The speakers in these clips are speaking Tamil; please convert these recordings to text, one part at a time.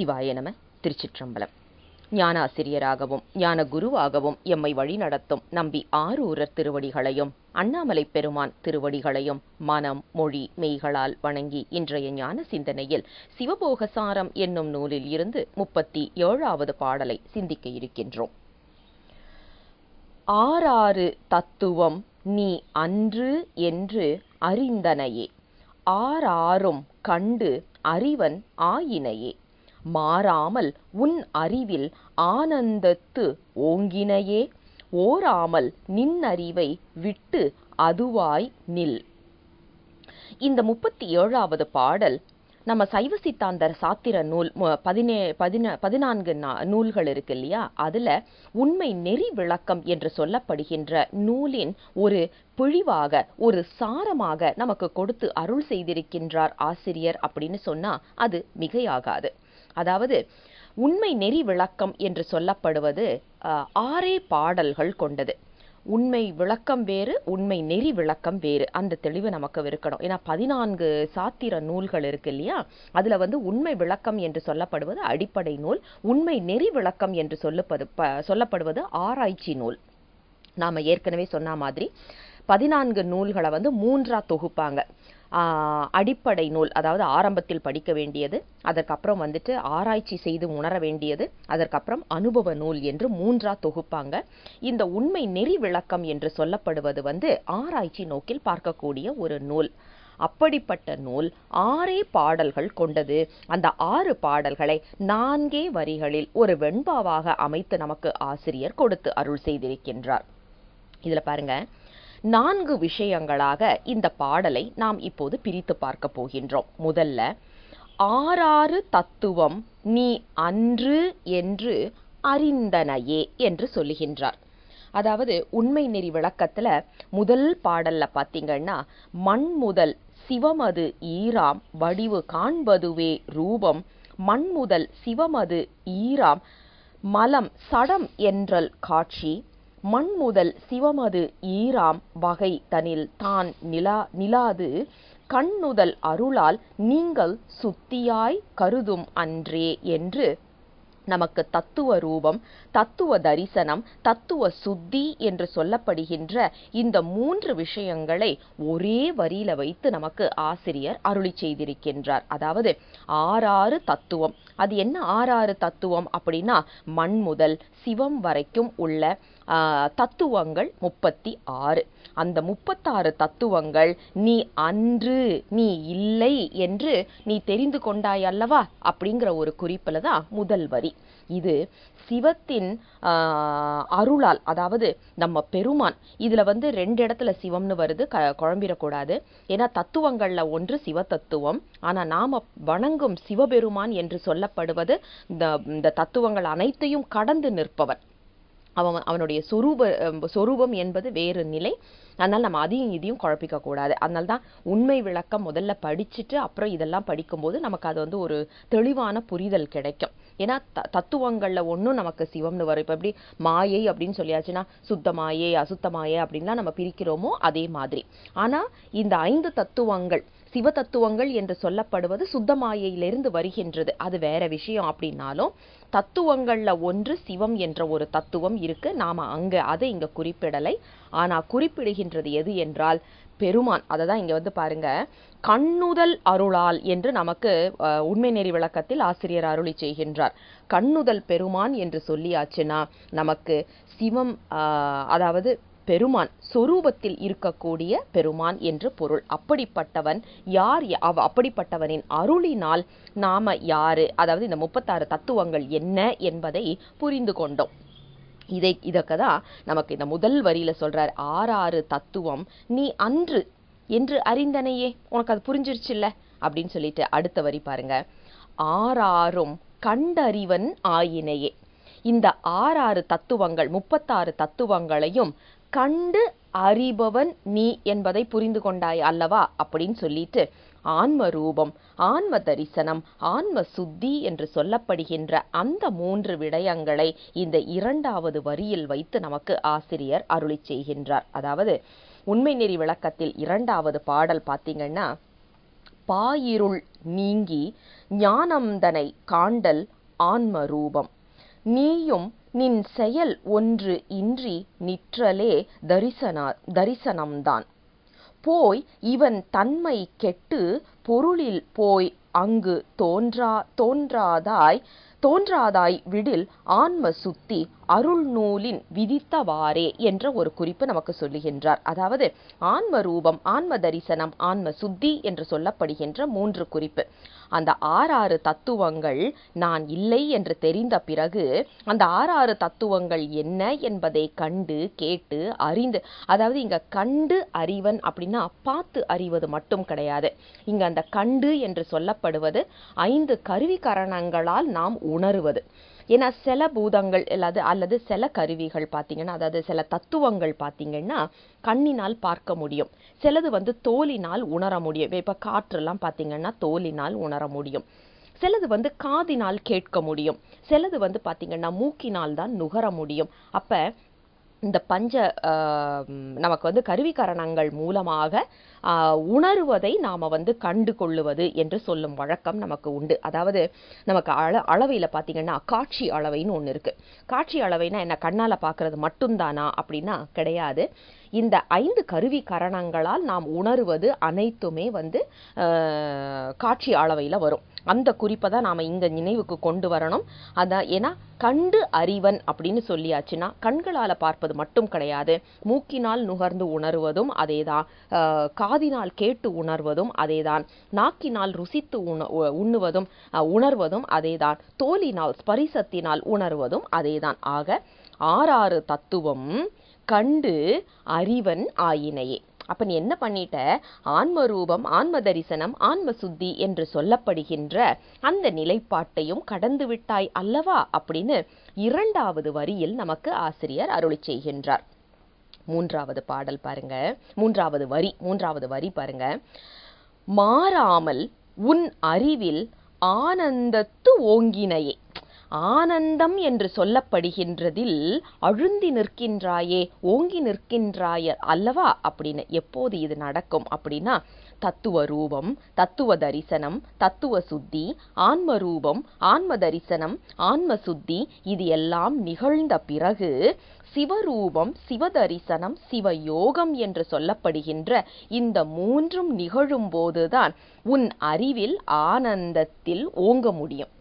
சிவாய நம திருச்சிற்றம்பலம். ஞானாசிரியராகவும் ஞான குருவாகவும் எம்மை வழிநடத்தும் நம்பி ஆரூரர் திருவடிகளையும் அண்ணாமலை பெருமான் திருவடிகளையும் மனம் மொழி மெய்களால் வணங்கி இன்றைய ஞான சிந்தனையில் சிவபோகசாரம் என்னும் நூலில் இருந்து முப்பத்தி ஏழாவது பாடலை சிந்திக்க இருக்கின்றோம். ஆறாறு தத்துவம் நீ அன்று என்று அறிந்தனையே. ஆறாறும் கண்டு அறிவன் ஆயினையே. மாறாமல் உன் அறிவில் ஆனந்தத்து ஓங்கினையே. ஓராமல் நின்னறிவை விட்டு அதுவாய் நில். இந்த முப்பத்தி ஏழாவது பாடல் நம்ம சைவ சித்தாந்தர் சாத்திர நூல் பதினே பதின பதினான்கு நா- நூல்கள் இருக்கு இல்லையா? அதுல உண்மை நெறி விளக்கம் என்று சொல்லப்படுகின்ற நூலின் ஒரு பிழிவாக ஒரு சாரமாக நமக்கு கொடுத்து அருள் செய்திருக்கின்றார் ஆசிரியர் அப்படின்னு சொன்னா அது மிகையாகாது. அதாவது உண்மை நெறி விளக்கம் என்று சொல்லப்படுவது ஆறே பாடல்கள் கொண்டது. உண்மை விளக்கம் வேறு உண்மை நெறி விளக்கம் வேறு. அந்த தெளிவு நமக்கு இருக்கணும். ஏன்னா பதினான்கு சாத்திர நூல்கள் இருக்கு இல்லையா? அதில் வந்து உண்மை விளக்கம் என்று சொல்லப்படுவது அடிப்படை நூல். உண்மை நெறி விளக்கம் என்று சொல்லப்பது ப- சொல்லப்படுவது ஆராய்ச்சி நூல். நாம் ஏற்கனவே சொன்ன மாதிரி பதினான்கு நூல்களை வந்து மூன்றாக தொகுப்பாங்க. அடிப்படை நூல் அதாவது ஆரம்பத்தில் படிக்க வேண்டியது அதற்கப்புறம் வந்துட்டு ஆராய்ச்சி செய்து உணர வேண்டியது அதற்கப்புறம் அனுபவ நூல் என்று மூன்றா தொகுப்பாங்க. இந்த உண்மை நெறி விளக்கம் என்று சொல்லப்படுவது வந்து ஆராய்ச்சி நோக்கில் பார்க்கக்கூடிய ஒரு நூல். அப்படிப்பட்ட நூல் ஆறே பாடல்கள் கொண்டது. அந்த ஆறு பாடல்களை நான்கே வரிகளில் ஒரு வெண்பாவாக அமைத்து நமக்கு ஆசிரியர் கொடுத்து அருள் செய்திருக்கின்றார். இதில் பாருங்கள் நான்கு விஷயங்களாக இந்த பாடலை நாம் இப்போது பிரித்து பார்க்க போகின்றோம். முதல்ல ஆறாறு தத்துவம் நீ அன்று என்று அறிந்தனையே என்று சொல்லுகின்றார். அதாவது உண்மை நெறி விளக்கத்துல முதல் பாடல்ல பாத்தீங்கன்னா மண் முதல் சிவமது ஈராம் வடிவு காண்பதுவே ரூபம் மண் முதல் சிவமது ஈராம் மலம் சடம் என்றல் காட்சி மண் முதல் சிவமது ஈராம் வகை தனில் தான் நிலா நிலாது. கண்ணுதல் அருளால் நீங்கள் சுத்தியாய் கருதும் அன்றே என்று நமக்கு தத்துவ ரூபம் தத்துவ தரிசனம் தத்துவ சுத்தி என்று சொல்லப்படுகின்ற இந்த மூன்று விஷயங்களை ஒரே வரியில வைத்து நமக்கு ஆசிரியர் அருளி செய்திருக்கின்றார். அதாவது ஆறாறு தத்துவம். அது என்ன ஆறாறு தத்துவம் அப்படின்னா மண் முதல் சிவம் வரைக்கும் உள்ள தத்துவங்கள் முப்பத்தி ஆறு. அந்த முப்பத்தாறு தத்துவங்கள் நீ அன்று நீ இல்லை என்று நீ தெரிந்து கொண்டாய் அல்லவா அப்படிங்கிற ஒரு குறிப்பில் தான் முதல் வரி. இது சிவத்தின் அருளால் அதாவது நம்ம பெருமான் இதில் வந்து ரெண்டு இடத்துல சிவம்னு வருது க குழம்பிடக்கூடாது. ஏன்னா தத்துவங்களில் ஒன்று சிவ தத்துவம் ஆனால் நாம் வணங்கும் சிவபெருமான் என்று சொல்லப்படுவது இந்த இந்த தத்துவங்கள் அனைத்தையும் கடந்து நிற்பவர். அவன் அவனுடைய சொரூப சொரூபம் என்பது வேறு நிலை. அதனால் நம்ம அதையும் இதையும் குழப்பிக்க கூடாது அதனால தான் உண்மை விளக்கம் முதல்ல படிச்சுட்டு அப்புறம் இதெல்லாம் படிக்கும்போது நமக்கு அது வந்து ஒரு தெளிவான புரிதல் கிடைக்கும். ஏன்னா த தத்துவங்களில் ஒன்றும் நமக்கு சிவம்னு வரும். இப்போ எப்படி மாயை அப்படின்னு சொல்லியாச்சுன்னா சுத்த மாயை அசுத்த மாயை அப்படின்லாம் நம்ம பிரிக்கிறோமோ அதே மாதிரி. ஆனால் இந்த ஐந்து தத்துவங்கள் சிவ தத்துவங்கள் என்று சொல்லப்படுவது சுத்த மாயையிலிருந்து வருகின்றது. அது வேற விஷயம் அப்படின்னாலும் தத்துவங்கள்ல ஒன்று சிவம் என்ற ஒரு தத்துவம் இருக்கு. நாம அங்க அதை இங்க குறிப்பிடலை. ஆனா குறிப்பிடுகின்றது எது என்றால் பெருமான். அதை தான் இங்க வந்து பாருங்க. கண்ணுதல் அருளால் என்று நமக்கு உண்மை நெறி விளக்கத்தில் ஆசிரியர் அருளி செய்கின்றார். கண்ணுதல் பெருமான் என்று சொல்லியாச்சுன்னா நமக்கு சிவம் அதாவது பெருமான் சொரூபத்தில் இருக்கக்கூடிய பெருமான் என்று பொருள். அப்படிப்பட்டவன் யார்? அவ அப்படிப்பட்டவனின் அருளினால் நாம யாரு? அதாவது இந்த முப்பத்தாறு தத்துவங்கள் என்ன என்பதை புரிந்து கொண்டோம். இதை இதற்கு தான் நமக்கு இந்த முதல் வரியில சொல்றார் ஆறாறு தத்துவம் நீ அன்று என்று அறிந்தனையே. உனக்கு அது புரிஞ்சிருச்சுல்ல? அப்படின்னு சொல்லிட்டு அடுத்த வரி பாருங்க. ஆறாறும் கண்டறிவன் ஆயினையே. இந்த ஆறாறு தத்துவங்கள் முப்பத்தாறு தத்துவங்களையும் கண்டு அறிபவன் நீ என்பதை புரிந்து கொண்டாய் அல்லவா? அப்படின்னு சொல்லிட்டு ஆன்ம ரூபம் ஆன்ம தரிசனம் ஆன்ம சுத்தி என்று சொல்லப்படுகின்ற அந்த மூன்று விடயங்களை இந்த இரண்டாவது வரியில் வைத்து நமக்கு ஆசிரியர் அருளி செய்கின்றார். அதாவது உண்மை நெறி விளக்கத்தில் இரண்டாவது பாடல் பார்த்தீங்கன்னா பாயிருள் நீங்கி ஞானம்தனை காண்டல் ஆன்ம ரூபம். நீயும் நின் செயல் ஒன்று இன்றி நிற்றலே தரிசனா தரிசனம்தான். போய் இவன் தன்மை கெட்டு பொருளில் போய் அங்கு தோன்றா தோன்றாதாய் தோன்றாதாய் விடில் ஆன்ம சுத்தி அருள் நூலின் விதித்தவாறே என்ற ஒரு குறிப்பு நமக்கு சொல்லுகின்றார். அதாவது ஆன்ம ரூபம் ஆன்ம தரிசனம் ஆன்ம சுத்தி என்று சொல்லப்படுகின்ற மூன்று குறிப்பு. அந்த ஆறாறு தத்துவங்கள் நான் இல்லை என்று தெரிந்த பிறகு அந்த ஆறாறு தத்துவங்கள் என்ன என்பதை கண்டு கேட்டு அறிந்து அதாவது இங்க கண்டு அறிவன் அப்படின்னா பார்த்து அறிவது மட்டும் கிடையாது. இங்க அந்த கண்டு என்று சொல்லப்படுவது ஐந்து கருவிகரணங்களால் நாம் உணருவது. ஏன்னா சில பூதங்கள் அல்லது அல்லது சில கருவிகள் பார்த்தீங்கன்னா அதாவது சில தத்துவங்கள் பார்த்தீங்கன்னா கண்ணினால் பார்க்க முடியும். சிலது வந்து தோலினால் உணர முடியும். இப்போ காற்றுலாம் பார்த்தீங்கன்னா தோலினால் உணர முடியும். சிலது வந்து காதினால் கேட்க முடியும். சிலது வந்து பார்த்தீங்கன்னா மூக்கினால் தான் நுகர முடியும். அப்ப இந்த பஞ்ச நமக்கு வந்து கருவிகரணங்கள் மூலமாக உணர்வதை நாம வந்து கண்டு கொள்ளுவது என்று சொல்லும் வழக்கம் நமக்கு உண்டு. அதாவது நமக்கு அள அளவையில் பார்த்தீங்கன்னா காட்சி அளவைன்னு ஒன்று இருக்கு. காட்சி அளவைனா என்ன? கண்ணால பார்க்குறது மட்டும்தானா அப்படின்னா கிடையாது. இந்த ஐந்து கருவி கரணங்களால் நாம் உணருவது அனைத்துமே வந்து ஆஹ், காட்சி அளவையில் வரும். அந்த குறிப்பை தான் நாம் இங்கே நினைவுக்கு கொண்டு வரணும். அதான் ஏன்னா கண்டு அறிவன் அப்படின்னு சொல்லியாச்சுன்னா கண்களால் பார்ப்பது மட்டும் கிடையாது. மூக்கினால் நுகர்ந்து உணர்வதும் அதேதான். ஆஹ், காதினால் கேட்டு உணர்வதும் அதேதான். நாக்கினால் ருசித்து உண உ- உண்ணுவதும் உணர்வதும் அதேதான். தோலினால் ஸ்பரிசத்தினால் உணர்வதும் அதேதான். ஆக ஆறாறு தத்துவம் கண்டு அறிவன் ஆயினையே. அப்ப நீ என்ன பண்ணிட்ட? ஆன்ம ரூபம் ஆன்ம தரிசனம் ஆன்ம சுத்தி என்று சொல்லப்படுகின்ற அந்த நிலைப்பாட்டையும் கடந்து விட்டாய் அல்லவா? அப்படின்னு இரண்டாவது வரியில் நமக்கு ஆசிரியர் அருளி செய்கின்றார். மூன்றாவது பாடல் பாருங்க. மூன்றாவது வரி மூன்றாவது வரி பாருங்க. மாறாமல் உன் அறிவில் ஆனந்தத்து ஓங்கினையே. ஆனந்தம் என்று சொல்லப்படுகின்றதில் அழுந்தி நிற்கின்றாயே ஓங்கி நிற்கின்றாய அல்லவா? அப்படின்னு எப்போது இது நடக்கும் அப்படின்னா தத்துவ ரூபம் தத்துவ தரிசனம் தத்துவ சுத்தி ஆன்ம ரூபம் ஆன்ம தரிசனம் ஆன்ம சுத்தி இது எல்லாம் நிகழ்ந்த பிறகு சிவரூபம் சிவதரிசனம் சிவயோகம் என்று சொல்லப்படுகின்ற இந்த மூன்றும் நிகழும் போதுதான் உன் அறிவில் ஆனந்தத்தில் ஓங்க முடியும்.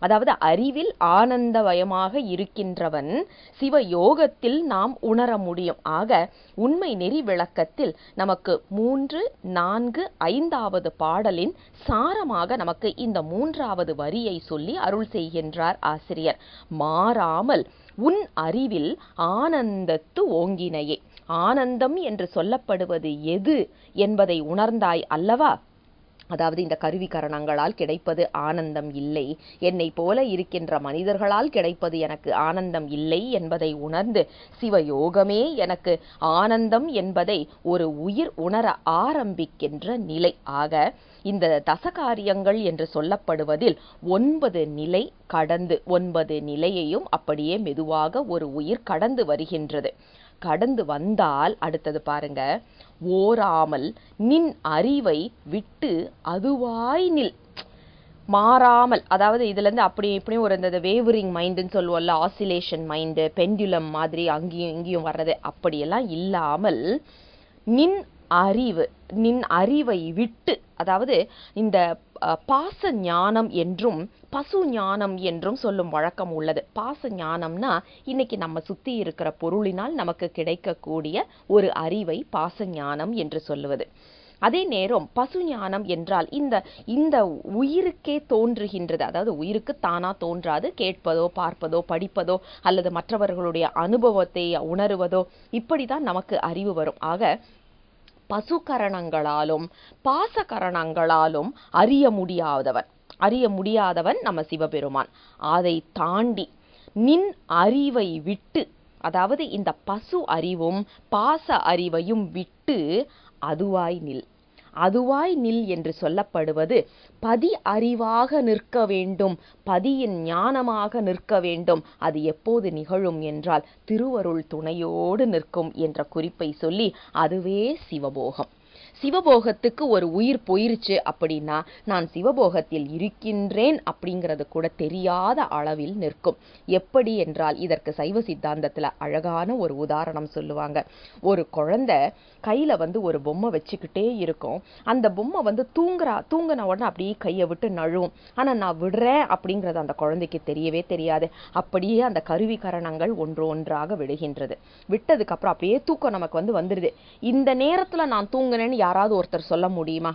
அதாவது அறிவில் ஆனந்தமயமாக இருக்கின்றவன் சிவ யோகத்தில் நாம் உணர முடியும். ஆக உண்மை நெறி விளக்கத்தில் நமக்கு மூன்று நான்கு ஐந்தாவது பாடலின் சாரமாக நமக்கு இந்த மூன்றாவது வரியை சொல்லி அருள் செய்கின்றார் ஆசிரியர். மாறாமல் உன் அறிவில் ஆனந்தத்து ஓங்கினையே. ஆனந்தம் என்று சொல்லப்படுவது எது என்பதை உணர்ந்தாய் அல்லவா? அதாவது இந்த கருவிகரணங்களால் கிடைப்பது ஆனந்தம் இல்லை. என்னை போல இருக்கின்ற மனிதர்களால் கிடைப்பது எனக்கு ஆனந்தம் இல்லை என்பதை உணர்ந்து சிவயோகமே எனக்கு ஆனந்தம் என்பதை ஒரு உயிர் உணர ஆரம்பிக்கின்ற நிலை. ஆக இந்த தசகாரியங்கள் என்று சொல்லப்படுவதில் ஒன்பது நிலை கடந்து ஒன்பது நிலையையும் அப்படியே மெதுவாக ஒரு உயிர் கடந்து வருகின்றது. கடந்து வந்தால் அடுத்தது பாருங்க ஓராமல் நின் அறிவை விட்டு அதுவாய் நில். மாறாமல் அதாவது இதுலேருந்து அப்படி இப்படியும் ஒரு இந்த வேவரிங் மைண்டுன்னு சொல்லுவோம்ல ஆசிலேஷன் மைண்டு பெண்டுலம் மாதிரி அங்கேயும் இங்கேயும் வர்றது அப்படியெல்லாம் இல்லாமல் நின் அறிவு நின் அறிவை விட்டு அதாவது இந்த பாச ஞானம் என்றும் பசு ஞானம் என்றும் சொல்லும் வழக்கம் உள்ளது. பாச ஞானம்னா இன்னைக்கு நம்ம சுத்தி இருக்கிற பொருளினால் நமக்கு கிடைக்கக்கூடிய ஒரு அறிவை பாச ஞானம் என்று சொல்லுவது. அதே நேரம் பசு ஞானம் என்றால் இந்த இந்த உயிருக்கே தோன்றுகின்றது. அதாவது உயிருக்கு தானா தோன்றாது. கேட்பதோ பார்ப்பதோ படிப்பதோ அல்லது மற்றவர்களுடைய அனுபவத்தை உணருவதோ இப்படி தான் நமக்கு அறிவு வரும். ஆக பசுகரணங்களாலும் பாசகரணங்களாலும் அறிய முடியாதவன். அறிய முடியாதவன் நம்ம சிவபெருமான். அதை தாண்டி நின் அறிவை விட்டு அதாவது இந்த பசு அறிவும் பாச அறிவையும் விட்டு அதுவாய் நில். அதுவாய் நில் என்று சொல்லப்படுவது பதி அறிவாக நிற்க வேண்டும் பதியின் ஞானமாக நிற்க வேண்டும். அது எப்போது நிகழும் என்றால் திருவருள் துணையோடு நிற்கும் என்ற குறிப்பை சொல்லி அதுவே சிவபோகம். சிவபோகத்துக்கு ஒரு உயிர் போயிருச்சு அப்படின்னா நான் சிவபோகத்தில் இருக்கின்றேன் அப்படிங்கிறது கூட தெரியாத அளவில் நிற்கும். எப்படி என்றால் இதற்கு சைவ சித்தாந்தத்தில் அழகான ஒரு உதாரணம் சொல்லுவாங்க. ஒரு குழந்தை கையில் வந்து ஒரு பொம்மை வச்சுக்கிட்டே இருக்கும். அந்த பொம்மை வந்து தூங்குறா தூங்கின உடனே அப்படியே கையை விட்டு நழுவும். ஆனால் நான் விடுறேன் அப்படிங்கிறது அந்த குழந்தைக்கு தெரியவே தெரியாது. அப்படியே அந்த கருவி கரணங்கள் ஒன்று ஒன்றாக விடுகின்றது விட்டதுக்கப்புறம் அப்படியே தூக்கம் நமக்கு வந்து வந்துடுது இந்த நேரத்தில் நான் தூங்கினேன்னு யாராவது ஒருத்தர் சொல்ல முடியுமா?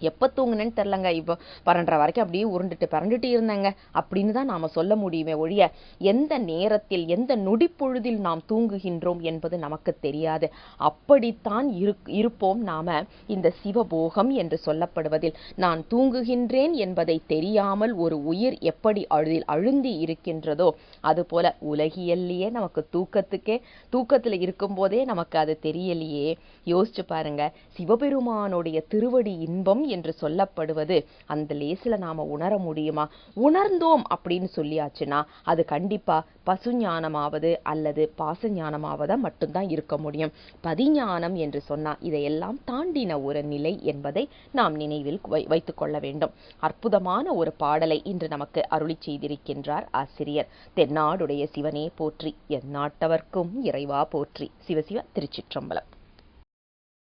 எப்போ தூங்குனேன்னு தெரிலங்க இப்போ பன்னெண்டரை வரைக்கும் அப்படியே உருண்டுட்டு பரண்டுட்டு இருந்தேங்க. அப்படின்னு தான் நாம் சொல்ல முடியுமே ஒழிய எந்த நேரத்தில் எந்த நொடிப்பொழுதில் நாம் தூங்குகின்றோம் என்பது நமக்கு தெரியாது. அப்படித்தான் இரு இருப்போம் நாம் இந்த சிவபோகம் என்று சொல்லப்படுவதில். நான் தூங்குகின்றேன் என்பதை தெரியாமல் ஒரு உயிர் எப்படி அழுதில் அழுந்தி இருக்கின்றதோ அதுபோல உலகியல்லையே நமக்கு தூக்கத்துக்கே தூக்கத்தில் இருக்கும்போதே நமக்கு அது தெரியலையே. யோசிச்சு பாருங்க சிவபெருமானுடைய திருவடி இன்பம் என்று சொல்லப்படுவது. அந்த லேசில் நாம் உணர முடியுமா? உணர்ந்தோம் அப்படின்னு சொல்லியாச்சுன்னா அது கண்டிப்பாக பசுஞானமாவது அல்லது பாசஞானமாவதா மட்டும்தான் இருக்க முடியும். பதிஞானம் என்று சொன்னால் இதையெல்லாம் தாண்டின ஒரு நிலை என்பதை நாம் நினைவில் வைத்துக்கொள்ள வேண்டும். அற்புதமான ஒரு பாடலை இன்று நமக்கு அருளி செய்திருக்கின்றார் ஆசிரியர். தென்னாடுடைய சிவனே போற்றி எந்நாட்டவர்க்கும் இறைவா போற்றி. சிவசிவ திருச்சிற்றம்பலம்.